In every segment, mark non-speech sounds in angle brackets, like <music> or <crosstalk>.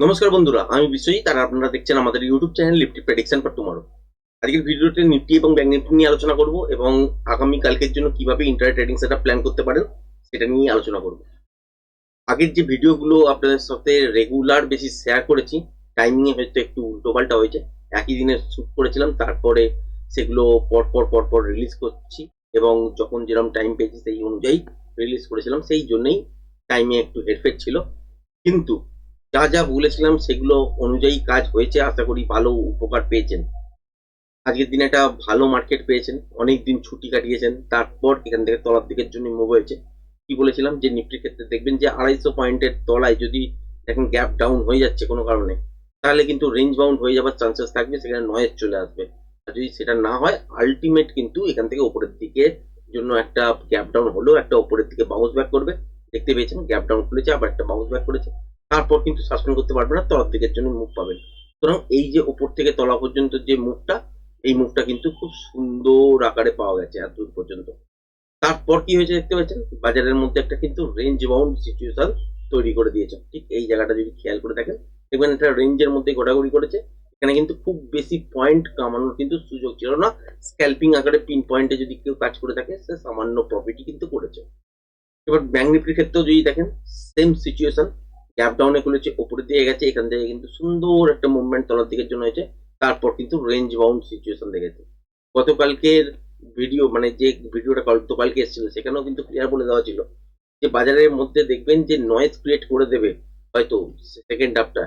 নমস্কার বন্ধুরা, আমি বিশ্বজিৎ আর আপনারা দেখছেন আমাদের YouTube channel Nifty prediction for tomorrow আজকের ভিডিওতে নিফটি এবং ব্যাংক নিফটি নিয়ে আলোচনা করব এবং আগামী কালকের জন্য কীভাবে ইন্টার ট্রেডিং সেটা প্ল্যান করতে পারেন সেটা নিয়ে আলোচনা করব। আগের যে ভিডিওগুলো আপনাদের সাথে রেগুলার বেশি শেয়ার করেছি টাইমিংয়ে হয়তো একটু উল্টোপাল্টা হয়েছে, একই দিনে শ্যুট করেছিলাম, তারপরে সেগুলো পরপর পরপর রিলিজ করছি এবং যখন যেরকম টাইম পেয়েছি সেই অনুযায়ী রিলিজ করেছিলাম, সেই জন্যই টাইমে একটু হেরফের ছিল। কিন্তু যা যা বলেছিলাম সেগুলো অনুযায়ী কাজ হয়েছে, আশা করি ভালো উপকার পেয়েছেন। আজকের দিনে একটা ভালো মার্কেট পেয়েছেন অনেক দিন ছুটি কাটিয়েছেন, তারপর এখান থেকে তলার দিকের জন্য মুভ হয়েছে। কি বলেছিলাম? যে নিফটির ক্ষেত্রে দেখবেন যে আড়াইশো পয়েন্টের তলায় যদি দেখেন গ্যাপ ডাউন হয়ে যাচ্ছে কোনো কারণে, তাহলে কিন্তু রেঞ্জ বাউন্ড হয়ে যাওয়ার চান্সেস থাকবে, সেখানে নয়েজ চলে আসবে। আর যদি সেটা না হয় আলটিমেট কিন্তু এখান থেকে উপরের দিকে জন্য একটা গ্যাপ ডাউন হলেও একটা উপরের দিকে বাউন্স ব্যাক করবে। দেখতে পেয়েছেন গ্যাপ ডাউন খুলেছে, আবার একটা বাউন্স ব্যাক করেছে। তারপর কিন্তু সাসপেন্ড করতে পারবে না তলার দিকের জন্য মুভ পাবেন সুতরাং এই যে উপর থেকে তলা পর্যন্ত যে মুভটা এই মুভটা কিন্তু খুব সুন্দর আকারে পাওয়া গেছে এত দূর পর্যন্ত। তারপর কি হয়েছে দেখতে পাচ্ছেন? বাজারের মধ্যে একটা কিন্তু রেঞ্জ বাউন্ড সিচুয়েশন তৈরি করে দিয়েছে। ঠিক এই জায়গাটা যদি খেয়াল করে দেখেন, দেখবেন এটা রেঞ্জের মধ্যে ঘোরাঘুরি করেছে। এখানে কিন্তু খুব বেশি পয়েন্ট কামানোর কিন্তু সুযোগ ছিল না। স্ক্যাল্পিং আকারে পিন পয়েন্টে যদি কেউ কাজ করে থাকে, সে সামান্য প্রফিটই কিন্তু করেছে। এবার ব্যাংক নিফটির ক্ষেত্রেও যদি দেখেন সেম সিচুয়েশন গ্যাপ ডাউনে খুলেছে উপরে দিয়ে গেছে, এখান থেকে কিন্তু সুন্দর একটা মুভমেন্ট তলার দিকের জন্য হয়েছে। তারপর কিন্তু রেঞ্জ বাউন্ড সিচুয়েশন দেখেছে। গতকালকের ভিডিও মানে যে ভিডিওটা গতকালকে এসেছিল, সেখানেও কিন্তু ক্লিয়ার বলে দেওয়া ছিল যে বাজারের মধ্যে দেখবেন যে নয়েজ ক্রিয়েট করে দেবে হয়তো সেকেন্ড হাফটা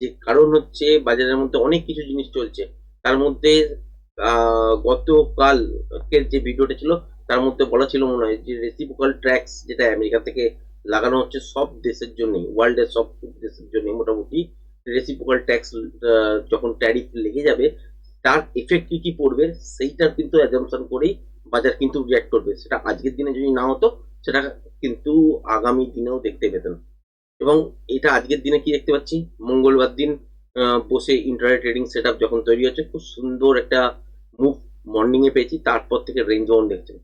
যে কারণ হচ্ছে বাজারের মধ্যে অনেক কিছু জিনিস চলছে। তার মধ্যে গতকালকের যে ভিডিওটা ছিল, তার মধ্যে বলা ছিল মনে হয় যে রেসিপোকাল ট্র্যাক্স যেটা আমেরিকা থেকে লাগানো হচ্ছে সব দেশের জন্য ওয়ার্ল্ডের সব দেশের জন্য মোটামুটি রেসিপোকাল ট্যাক্স যখন ট্যারিফ লেগে যাবে, তার এফেক্ট কি কি পড়বে, সেইটার কিন্তু অ্যাজামশন করেই বাজার কিন্তু রিয়াক্ট করবে। সেটা আজকের দিনে যদি না হতো, সেটা কিন্তু আগামী দিনেও দেখতে পেতেন। এবং এটা আজকের দিনে কি দেখতে পাচ্ছি? মঙ্গলবার দিন বসে ইন্টারনেট ট্রেডিং সেট যখন তৈরি হচ্ছে, খুব সুন্দর একটা মুভ মর্নিংয়ে পেয়েছি, তারপর থেকে রেঞ্জ বাউন্ড দেখছেন।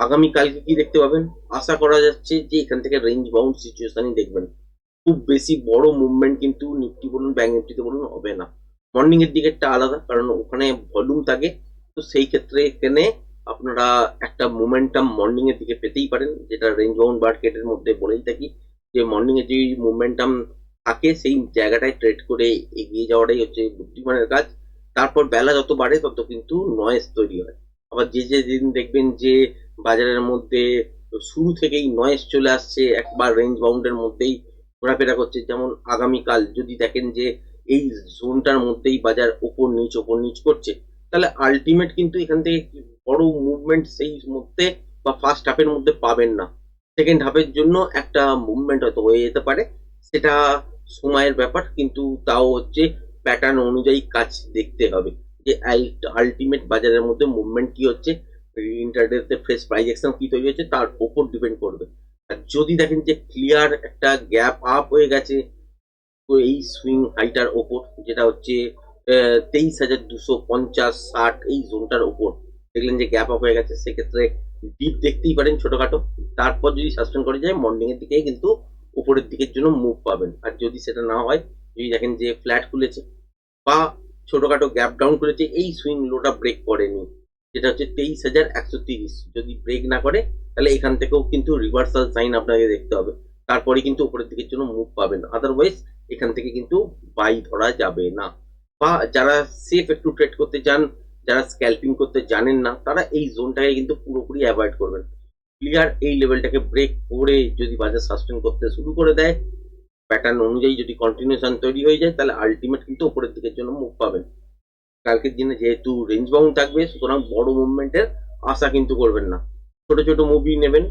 আগামী কালকে কি দেখতে পাবেন? আশা করা যাচ্ছে যে এখান থেকে রেঞ্জ বাউন্ড সিচুয়েশনই দেখবেন। খুব বেশি বড় মুভমেন্ট কিন্তু নিফটি বলুন ব্যাংক নিফটিতে বলুন হবে না। মর্নিং এর দিকেরটা আলাদা, কারণ ওখানে ভলিউম থাকে। তো সেই ক্ষেত্রে এখানে আপনারা একটা মোমেন্টাম মর্নিং এর দিকে পেতেই পারেন, যেটা রেঞ্জ বাউন্ড মার্কেটের মধ্যে বলেই থাকি। যে মর্নিং এ যে মোমেন্টাম থাকে, সেই জায়গাটায় ট্রেড করে এগিয়ে যাওয়াটাই হচ্ছে বুদ্ধিমানের কাজ। তারপর বেলা যত বাড়ে, তত কিন্তু নয়েজ তৈরি হয়। আবার যে যে দিন দেখবেন যে বাজারের মধ্যে শুরু থেকেই নয়েজ চলে আসছে, একবার রেঞ্জ বাউন্ডের মধ্যেই ঘোরাফেরা করছে। যেমন আগামীকাল যদি দেখেন যে এই জোনটার মধ্যেই বাজার ওপর নিচ ওপর নিচ করছে, তাহলে আলটিমেট কিন্তু এখান থেকে বড় মুভমেন্ট সেই মধ্যে বা ফার্স্ট হাফের মধ্যে পাবেন না। সেকেন্ড হাফের জন্য একটা মুভমেন্ট হয়তো হয়ে যেতে পারে, সেটা সময়ের ব্যাপার, কিন্তু তাও হচ্ছে প্যাটার্ন অনুযায়ী কাজ দেখতে হবে যে আলটিমেট বাজারের মধ্যে মুভমেন্ট কি হচ্ছে ইন্টারনেটে ফ্রেশ প্রাইস অ্যাকশন কি তৈরি হচ্ছে তার উপর ডিপেন্ড করবে। আর যদি দেখেন যে ক্লিয়ার একটা গ্যাপ আপ হয়ে গেছে, তো এই সুইং হাইটার ওপর, যেটা হচ্ছে তেইশ হাজার দুশো পঞ্চাশ ষাট, এই জোনটার ওপর, দেখলেন যে গ্যাপ আপ হয়ে গেছে, সেক্ষেত্রে ডিপ দেখতেই পারেন ছোটখাটো। তারপর যদি সাসপেন্ড করে যায় মর্নিং এর দিকে কিন্তু উপরের দিকের জন্য মুভ পাবেন। আর যদি সেটা না হয়, যদি দেখেন যে ফ্ল্যাট খুলেছে, বা ছোটখাটো গ্যাপ ডাউন করেছে, এই সুইং লোটা ব্রেক করেনি। যেটা হচ্ছে তেইশ হাজার একশো তিরিশ। যদি ব্রেক না করে, তাহলে এখান থেকেও কিন্তু রিভার্সাল সাইন আপনাকে দেখতে হবে। তারপরে কিন্তু উপরের দিকের জন্য মুভ পাবেন। আদারওয়াইজ এখান থেকে কিন্তু বাই ধরা যাবে না। বা যারা সেফ একটু ট্রেড করতে চান, যারা স্ক্যাল্পিং করতে জানেন না, তারা এই জোনটাকে কিন্তু পুরোপুরি অ্যাভয়েড করবেন। ক্লিয়ার এই লেভেলটাকে ব্রেক করে যদি বাজার সাস্টেন করতে শুরু করে দেয় প্যাটার্ন অনুযায়ী যদি কন্টিনিউশন তৈরি হয়ে যায়, তাহলে আলটিমেট কিন্তু উপরের দিকের জন্য মুভ পাবেন। কালকের দিনে যেহেতু রেঞ্জ বাউন্ড থাকবে, সুতরাং বড় মুভমেন্টের আশা কিন্তু করবেন না। ছোট ছোট মুভি নেবেন,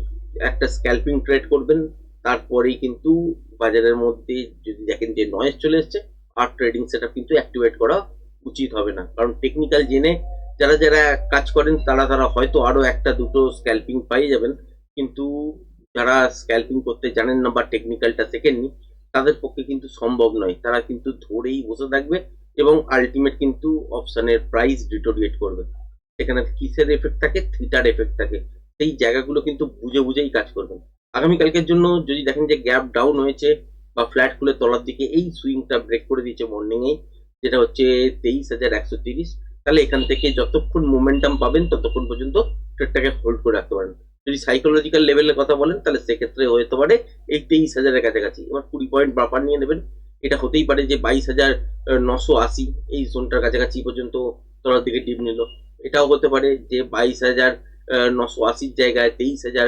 একটা স্ক্যাল্পিং ট্রেড করবেন, তারপরেই কিন্তু বাজারের মধ্যে যদি দেখেন যে নয়েজ চলে এসছে, আর ট্রেডিং সেটা কিন্তু অ্যাক্টিভেট করা উচিত হবে না। কারণ টেকনিক্যাল জেনে যারা যারা কাজ করেন, তারা তারা হয়তো আরও একটা দুটো স্ক্যাল্পিং পাই যাবেন। কিন্তু যারা স্ক্যাল্পিং করতে জানেন না বা টেকনিক্যালটা শেখেননি, তাদের পক্ষে কিন্তু সম্ভব নয়। তারা কিন্তু ধরেই বসে থাকবে এবং আলটিমেট কিন্তু অপশনের প্রাইস ডিটোরিয়েট করবে। এখানে কিসের এফেক্ট থাকে? থিটার এফেক্ট থাকে। সেই জায়গাগুলো কিন্তু বুঝে বুঝেই কাজ করবেন। আগামীকালকের জন্য যদি দেখেন যে গ্যাপ ডাউন হয়েছে বা ফ্ল্যাট খুলে তলার দিকে এই সুইংটা ব্রেক করে দিয়েছে মর্নিং এ যেটা হচ্ছে তেইশ হাজার একশো তিরিশ, তাহলে এখান থেকে যতক্ষণ মোমেন্টাম পাবেন ততক্ষণ পর্যন্ত ট্রেডটাকে হোল্ড করে রাখতে পারেন। যদি সাইকোলজিক্যাল লেভেলের কথা বলেন, তাহলে সেক্ষেত্রে হতে পারে এই তেইশ হাজারের কাছাকাছি। এবার কুড়ি পয়েন্ট বাপার নিয়ে নেবেন। এটা হতেই পারে যে বাইশ হাজার নশো আশি এই জোনটার কাছাকাছি পর্যন্ত তলার দিকে ডিপ নিল। এটাও হতে পারে যে বাইশ হাজার নশো আশির জায়গায় তেইশ হাজার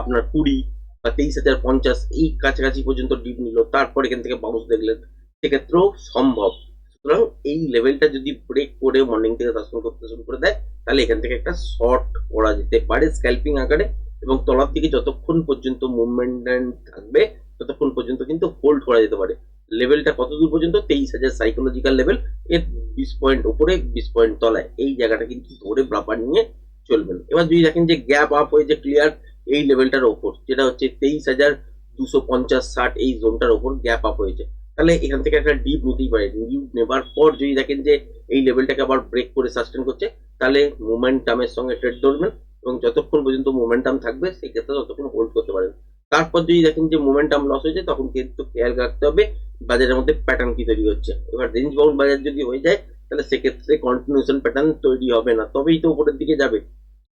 আপনার কুড়ি বা তেইশ হাজার পঞ্চাশ এই কাছাকাছি পর্যন্ত ডিপ নিল। তারপর এখান থেকে বাউন্স দেখলেন। সেক্ষেত্রেও সম্ভব। সুতরাং এই লেভেলটা যদি ব্রেক করে মর্নিং থেকে দর্শন করতে শুরু করে দেয়, তাহলে এখান থেকে একটা শর্ট করা যেতে পারে স্ক্যাল্পিং আকারে এবং তলার দিকে যতক্ষণ পর্যন্ত মুভমেন্ট থাকবে ততক্ষণ পর্যন্ত কিন্তু হোল্ড করা যেতে পারে। লেভেলটা কত দূর পর্যন্ত? তেইশ হাজার সাইকোলজিক্যাল লেভেল এর বিশ পয়েন্ট উপরে, বিশ পয়েন্ট তলায়। এই জায়গাটা কিন্তু ধরে ব্রাপার নিয়ে চলবেন এবার যদি দেখেন যে গ্যাপ আপ হয়েছে ক্লিয়ার এই লেভেলটার ওপর, যেটা হচ্ছে তেইশ হাজার দুশো পঞ্চাশ, ষাট, এই জোনটার ওপর গ্যাপ আপ হয়েছে। তাহলে এখান থেকে একটা ডিপ নিতেই পারে। ডিপ নেবার পর যদি দেখেন যে এই লেভেলটাকে আবার ব্রেক করে সাস্টেন করছে, তাহলে মোমেন্টামের সঙ্গে ট্রেড ধরবেন এবং যতক্ষণ পর্যন্ত মোমেন্টাম থাকবে, সেক্ষেত্রে ততক্ষণ হোল্ড করতে পারেন। তারপর যদি দেখেন যে মোমেন্টাম লস হয়েছে, তখন কিন্তু খেয়াল রাখতে হবে বাজারের মধ্যে প্যাটার্ন কি তৈরি হচ্ছে। এবার রেঞ্জ বাউন্ড বাজার যদি হয়ে যায়, তাহলে সেক্ষেত্রে কন্টিনিউশন প্যাটার্ন তৈরি হবে না। তবেই তো উপরের দিকে যাবে।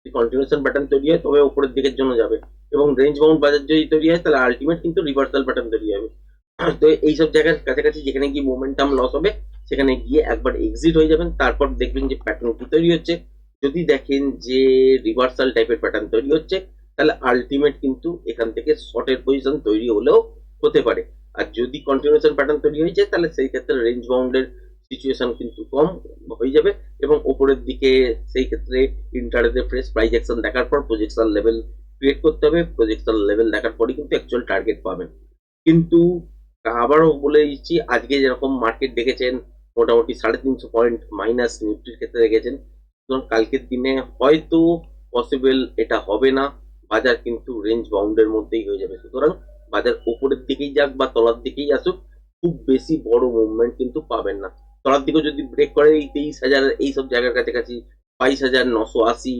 কন্টিনিউশন প্যাটার্ন তৈরি হয়, তবে উপরের দিকের জন্য যাবে। এবং রেঞ্জ বাউন্ড বাজার যদি তৈরি হয়, তাহলে আলটিমেট কিন্তু রিভার্সাল প্যাটার্ন তৈরি হবে। <clears throat> তো এইসব জায়গার কাছাকাছি যেখানে গিয়ে মোমেন্টাম লস হবে, সেখানে গিয়ে একবার এক্সিট হয়ে যাবেন। তারপর দেখবেন যে প্যাটার্ন কি তৈরি হচ্ছে। যদি দেখেন যে রিভার্সাল টাইপের প্যাটার্ন তৈরি হচ্ছে তাহলে আলটিমেট কিন্তু এখান থেকে শর্টের পজিশন তৈরি হলেও হতে পারে। আর যদি কন্টিনিউশন প্যাটার্ন তৈরি হয়ে যায়, তাহলে সেই ক্ষেত্রে রেঞ্জ বাউন্ডের সিচুয়েশন কিন্তু কম হয়ে যাবে এবং ওপরের দিকে সেই ক্ষেত্রে ইন্টারনেটে ফ্রেশ প্রাইজ অ্যাকশন দেখার পর প্রজেকশন লেভেল ক্রিয়েট করতে হবে। প্রজেকশন লেভেল দেখার পরই কিন্তু অ্যাকচুয়াল টার্গেট পাবেন। কিন্তু আবারও বলে দিচ্ছি, আজকে যেরকম মার্কেট দেখেছেন, মোটামুটি সাড়ে তিনশো পয়েন্ট মাইনাস নিফটির ক্ষেত্রে দেখেছেন কালকের দিনে হয়তো পসিবল এটা হবে না। বাজার কিন্তু রেঞ্জ বাউন্ডের মধ্যেই হয়ে যাবে। সুতরাং বাজার উপরের দিকেই যাক বা তলার দিকেই আসুক, খুব বেশি বড় মুভমেন্ট কিন্তু পাবেন না। তলার দিকেও যদি ব্রেক করে এই তেইশ হাজার এইসব জায়গার কাছাকাছি, বাইশ হাজার নশো আশি,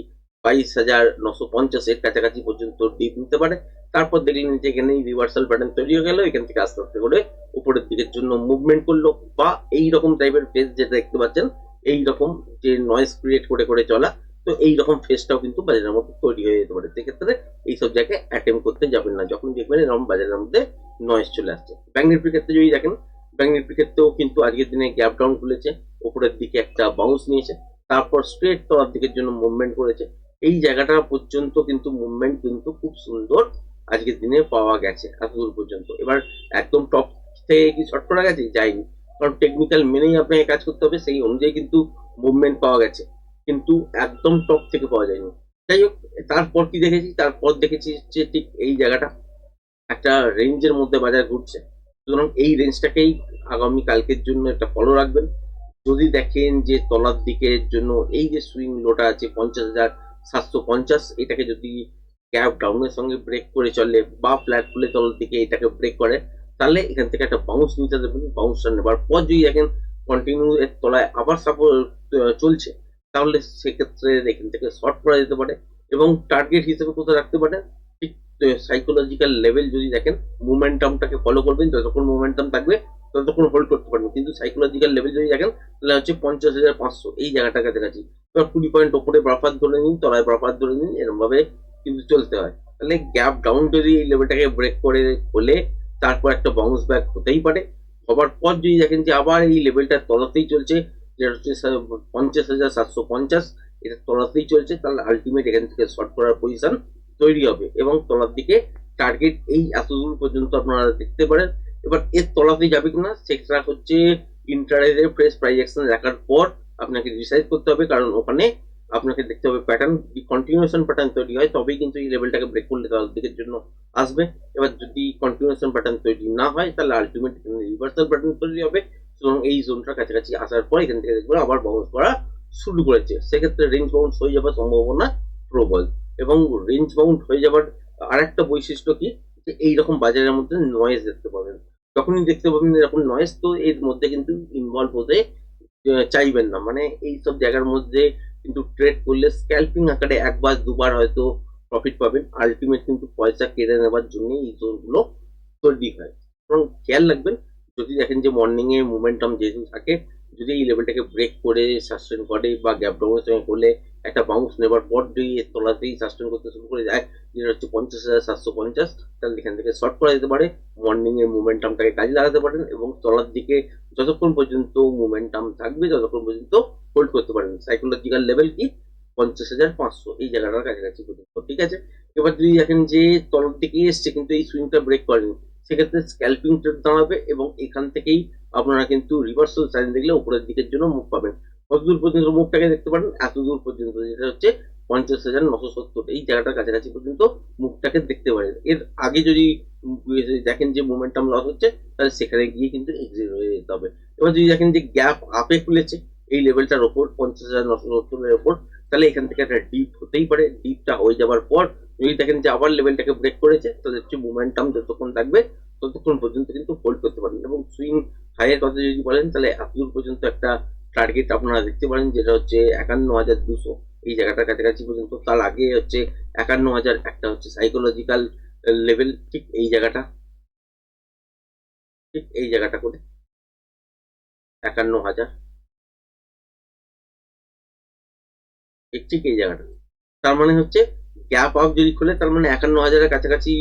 বাইশ হাজার নশো পঞ্চাশের কাছাকাছি পর্যন্ত ডিপ নিতে পারে। তারপর দেখলেন যে এখানে রিভার্সাল প্যাটার্ন তৈরি হয়ে গেল, এখান থেকে আস্তে আস্তে করে উপরের দিকের জন্য মুভমেন্ট করল বা এই রকম টাইপের ফেস যেটা দেখতে পাচ্ছেন এই রকম যে নয়েজ ক্রিয়েট করে করে চলা তো এই রকম ফেসটাও কিন্তু বাজারের মধ্যে তৈরি হয়ে যেতে পারে। সেক্ষেত্রে এইসব জায়গায় অ্যাটেম্প করতে যাবেন না। যখন দেখবেন এরকম বাজারের মধ্যে নয়েজ চলে আসছে। ব্যাংক নিফটির ক্ষেত্রে যদি দেখেন ব্যাংক নিফটির ক্ষেত্রেও কিন্তু আজকের দিনে গ্যাপ ডাউন খুলেছে উপরের দিকে একটা বাউন্স নিয়েছে, তারপর স্ট্রেট তলার দিকের জন্য মুভমেন্ট করেছে। এই জায়গাটা পর্যন্ত কিন্তু মুভমেন্ট কিন্তু খুব সুন্দর আজকের দিনে পাওয়া গেছে এত দূর পর্যন্ত। এবার একদম টপ থেকে কি শর্ট করা গেছে যায়নি কারণ টেকনিক্যাল মেনেই আপনাকে কাজ করতে হবে, সেই অনুযায়ী কিন্তু মুভমেন্ট পাওয়া গেছে। কিন্তু একদম টপ থেকে পাওয়া যায়নি। যাই হোক, তারপর কি দেখেছি? তারপর দেখেছি যে ঠিক এই জায়গাটা একটা রেঞ্জের মধ্যে বাজার ঘুরছে। সুতরাং এই রেঞ্জটাকেই আগামী কালকের জন্য একটা ফলো রাখবেন। যদি দেখেন যে তলার দিকের জন্য এই যে সুইং লোটা আছে পঞ্চাশ হাজার সাতশো পঞ্চাশ, এটাকে যদি গ্যাপ ডাউনের সঙ্গে ব্রেক করে চলে বা ফ্ল্যাট খুলে তলার দিকে এটাকে ব্রেক করে, তাহলে এখান থেকে একটা বাউন্স নিতে দেবেন। বাউন্সটা নেবার পর যদি দেখেন কন্টিনিউ এর তলায় আবার সাপোর্ট চলছে তাহলে সেক্ষেত্রে এখান থেকে শর্ট করা যেতে পারে এবং টার্গেট হিসেবে কোথাও রাখতে পারে? ঠিক সাইকোলজিক্যাল লেভেল যদি দেখেন মোমেন্টামটাকে ফলো করবেন, যতক্ষণ মোমেন্টাম থাকবে, ততক্ষণ হোল্ড করতে পারবেন। কিন্তু সাইকোলজিক্যাল লেভেল যদি দেখেন, তাহলে হচ্ছে পঞ্চাশ হাজার পাঁচশো, এই জায়গাটার কাছাকাছি। এবার কুড়ি পয়েন্ট ওপরে ব্রাফার ধরে নিন, তলায় ব্রাফার ধরে নিন, এরমভাবে কিন্তু চলতে হয়। তাহলে গ্যাপ ডাউন যদি এই লেভেলটাকে ব্রেক করে, হলে তারপর একটা বাউন্স ব্যাক হতেই পারে। হবার পর যদি দেখেন যে আবার এই লেভেলটা তলাতেই চলছে হচ্ছে পঞ্চাশ হাজার সাতশো পঞ্চাশ, এটা তলাতেই চলছে, তাহলে আলটিমেট এখান থেকে শর্ট করার পজিশন তৈরি হবে এবং তলার দিকে টার্গেট এই এতদূর পর্যন্ত আপনারা দেখতে পারেন। এবার এর তলাতে যাবে কিনা, সেটা হচ্ছে ইন্টারের ফ্রেশ অ্যাকশন দেখার পর আপনাকে ডিসাইড করতে হবে, কারণ ওখানে আপনাকে দেখতে হবে প্যাটার্ন কন্টিনিউশন প্যাটার্ন তৈরি হয়, তবেই কিন্তু এই লেভেলটাকে ব্রেক করলে তলার দিকের জন্য আসবে। এবার যদি কন্টিনিউশন প্যাটার্ন তৈরি না হয়, তাহলে আলটিমেট রিভার্সাল প্যাটার্ন তৈরি হবে। এবং এই জোনটার কাছাকাছি আসার পর এখান থেকে দেখবেন আবার বাউন্স করা শুরু করেছে। সেক্ষেত্রে রেঞ্জ বাউন্স হয়ে যাওয়ার সম্ভাবনা প্রবল। এবং রেঞ্জ বাউন্ড হয়ে যাওয়ার আরেকটা বৈশিষ্ট্য কি? যে এইরকম বাজারের মধ্যে নয়েজ দেখতে পাবেন। যখনই দেখতে পাবেন এরকম নয়েজ তো এর মধ্যে কিন্তু ইনভলভ হতে চাইবেন না। মানে এই সব জায়গার মধ্যে কিন্তু ট্রেড করলে স্ক্যাল্পিং আকারে একবার দুবার হয়তো প্রফিট পাবেন। আলটিমেট কিন্তু পয়সা কেড়ে নেবার জন্য এই জোনগুলো তৈরি হয়। এবং খেয়াল রাখবেন যদি দেখেন যে মর্নিং এ মোমেন্টাম যেহেতু থাকে, যদি এই লেভেলটাকে ব্রেক করে সাস্টেন করে বা গ্যাপ ডাউনের সঙ্গে করলে একটা বাউন্স নেবার পর যদি এর তলাতেই সাস্টেন করতে শুরু করে যায়, যেটা হচ্ছে পঞ্চাশ হাজার সাতশো পঞ্চাশ, তাহলে এখান থেকে শর্ট করা যেতে পারে। মর্নিং এর মোমেন্টামটাকে কাজে লাগাতে পারেন এবং তলার দিকে যতক্ষণ পর্যন্ত মোমেন্টাম থাকবে, ততক্ষণ পর্যন্ত হোল্ড করতে পারেন। সাইকোলজিক্যাল লেভেল কি? পঞ্চাশ হাজার পাঁচশো, এই জায়গাটার কাছাকাছি পর্যন্ত। ঠিক আছে? এবার যদি দেখেন যে তলার দিকে এসছে, কিন্তু এই সুইংটা ব্রেক করেনি সেক্ষেত্রে স্ক্যাল্পিং ট্রেড দাঁড়াবে এবং এখান থেকেই আপনারা কিন্তু রিভার্সাল সাইন দেখলে উপরের দিকের জন্য মুখ পাবেন। কতদূর পর্যন্ত মুখটাকে দেখতে পারেন? এত দূর পর্যন্ত, যেটা হচ্ছে পঞ্চাশ হাজার নশো সত্তর। এই জায়গাটার কাছাকাছি পর্যন্ত মুখটাকে দেখতে পারেন। এর আগে যদি দেখেন যে মোমেন্টাম লস হচ্ছে, তাহলে সেখানে গিয়ে কিন্তু এক্সিট হয়ে যেতে হবে। এবার যদি দেখেন যে গ্যাপ আপে খুলেছে, এই লেভেলটার ওপর পঞ্চাশ হাজার নশো সত্তরের ওপর, তাহলে এখান থেকে একটা ডিপ হতেই পারে। ডিপটা হয়ে যাওয়ার পর যদি দেখেন যে আবার লেভেলটাকে ব্রেক করেছে, তাহলে হচ্ছে মোমেন্টাম যতক্ষণ থাকবে, ততক্ষণ পর্যন্ত কিন্তু হোল্ড করতে পারেন এবং সুইং হাইয়ের কথা যদি বলেন, তাহলে এতদূর পর্যন্ত একটা টার্গেট আপনারা দেখতে পারেন, যেটা হচ্ছে একান্ন হাজার দুশো। এই জায়গাটার কাছাকাছি পর্যন্ত, তার আগে হচ্ছে একান্ন হাজার একটা হচ্ছে সাইকোলজিক্যাল লেভেল ঠিক এই জায়গাটা। ঠিক এই জায়গাটা করে একান্ন হাজার ঠিক এই জায়গাটা। তার মানে হচ্ছে গ্যাপ আপ যদি খুলে, তার মানে একান্ন হাজারের কাছাকাছি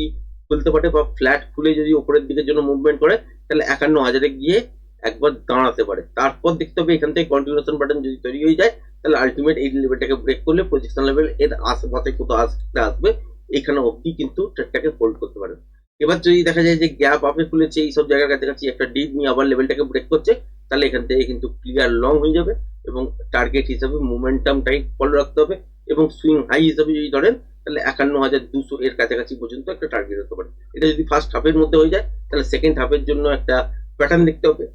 খুলতে পারে বা ফ্ল্যাট খুলে যদি উপরের দিকের জন্য মুভমেন্ট করে, তাহলে একান্ন হাজারে গিয়ে একবার দাঁড়াতে পারে। তারপর দেখতে হবে এখান থেকে কন্টিনিউশন বাটন যদি তৈরি হয়ে যায়, তাহলে আলটিমেট এই লেভেলটাকে ব্রেক করলে পজিশন লেভেল এর আশেপাশে কোথাও আসতে আসবে, এখানে অবধি কিন্তু ট্রেডটাকে হোল্ড করতে পারে। এবার যদি দেখা যায় যে গ্যাপ আপে খুলেছে এই সব জায়গার কাছাকাছি একটা ডিপ নিয়ে আবার লেভেলটাকে ব্রেক করছে, তাহলে এখান থেকে কিন্তু ক্লিয়ার লং হয়ে যাবে এবং টার্গেট হিসাবে মোমেন্টামটাই ফলো রাখতে হবে এবং সুইং হাই হিসাবে যদি ধরেন তাহলে একান্ন হাজার দুশো এর কাছাকাছি পর্যন্ত একটা টার্গেট হতে পারে। এটা যদি ফার্স্ট হাফের মধ্যে হয়ে যায়, তাহলে সেকেন্ড হাফের জন্য একটা প্যাটার্ন দেখতে হবে।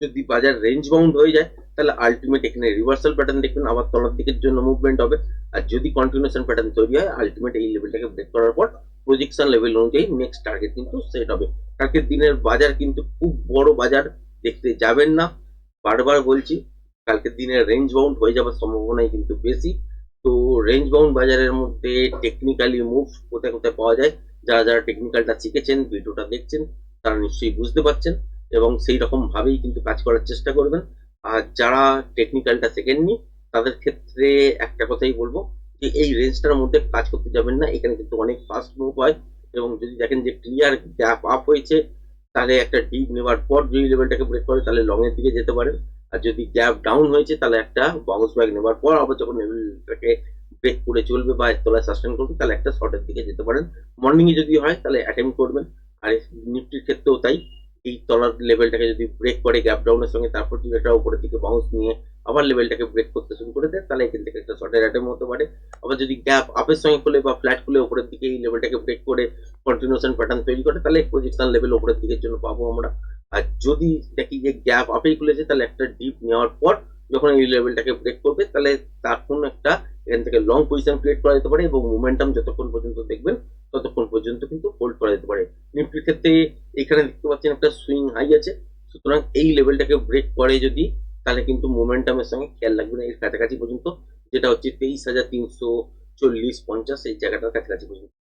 যদি বাজার রেঞ্জ বাউন্ড হয়ে যায়, তাহলে আলটিমেট এখানে রিভার্সাল প্যাটার্ন দেখবেন, আবার তলার দিকের জন্য মুভমেন্ট হবে। আর যদি কন্টিনিউশন প্যাটার্ন তৈরি হয় আলটিমেট এই লেভেলটাকে ব্রেক করার পর প্রজেকশন লেভেল অনুযায়ী নেক্সট টার্গেট কিন্তু সেট হবে। কালকের দিনের বাজার কিন্তু খুব বড় বাজার, দেখতে যাবেন না। বারবার বলছি কালকের দিনের রেঞ্জ বাউন্ড হয়ে যাওয়ার সম্ভাবনাই কিন্তু বেশি। তো রেঞ্জ বাউন্ড বাজারের মধ্যে টেকনিক্যালি মুভ কোথায় কোথায় পাওয়া যায়, যারা যারা টেকনিক্যালটা শিখেছেন, ভিডিওটা দেখছেন, তারা নিশ্চয়ই বুঝতে পারছেন এবং সেই রকম ভাবেই কিন্তু কাজ করার চেষ্টা করবেন। আর যারা টেকনিক্যালটা শেখেননি, তাদের ক্ষেত্রে একটা কথাই বলব যে এই রেঞ্জটার মধ্যে কাজ করতে যাবেন না, এখানে কিন্তু অনেক ফাস্ট মুভ হয় এবং যদি দেখেন যে ক্লিয়ার গ্যাপ আপ হয়েছে, তাহলে একটা ডিপ নেওয়ার পর যদি লেভেলটাকে ব্রেক করে, তাহলে লং এর দিকে যেতে পারেন। আর যদি গ্যাপ ডাউন হয়েছে, তাহলে একটা বাউন্স ব্যাক নেওয়ার পর আবার যখন লেভেলটাকে ব্রেক করে চলবে বা তলায় সাস্টেন করবে, তাহলে একটা শর্টের দিকে যেতে পারেন। মর্নিং এ যদি হয়, তাহলে অ্যাটেম্প করবেন। আর নিফটির ক্ষেত্রেও তাই। এই তলার লেভেলটাকে যদি ব্রেক করে গ্যাপ ডাউনের সঙ্গে, তারপর যদি একটা উপরের দিকে বাউন্স নিয়ে আবার লেভেলটাকে ব্রেক করতে শুরু করে দেয়, তাহলে এখান থেকে একটা শর্টের অ্যাটেম্প হতে পারে। আবার যদি গ্যাপ আপের সঙ্গে খুলে বা ফ্ল্যাট খুলে উপরের দিকে এই লেভেলটাকে ব্রেক করে কন্টিনিউশন প্যাটার্ন তৈরি করে, তাহলে পজিশন লেভেল উপরের দিকের জন্য পাবো আমরা। আর যদি দেখি যে গ্যাপ আপেই খুলেছে, তাহলে একটা ডিপ নেওয়ার পর যখন এই লেভেলটাকে ব্রেক করবে, তাহলে তখন একটা এখান থেকে লং পজিশন ক্রিয়েট করা যেতে পারে এবং মোমেন্টাম যতক্ষণ পর্যন্ত দেখবেন, ততক্ষণ পর্যন্ত কিন্তু হোল্ড করা যেতে পারে। নিফটির ক্ষেত্রে এখানে দেখতে পাচ্ছেন একটা সুইং হাই আছে। সুতরাং এই লেভেলটাকে ব্রেক করে যদি, তাহলে কিন্তু মোমেন্টামের সঙ্গে খেয়াল রাখবে না, এর কাছাকাছি পর্যন্ত, যেটা হচ্ছে তেইশ হাজার তিনশো চল্লিশ পঞ্চাশ, এই জায়গাটার কাছাকাছি পর্যন্ত।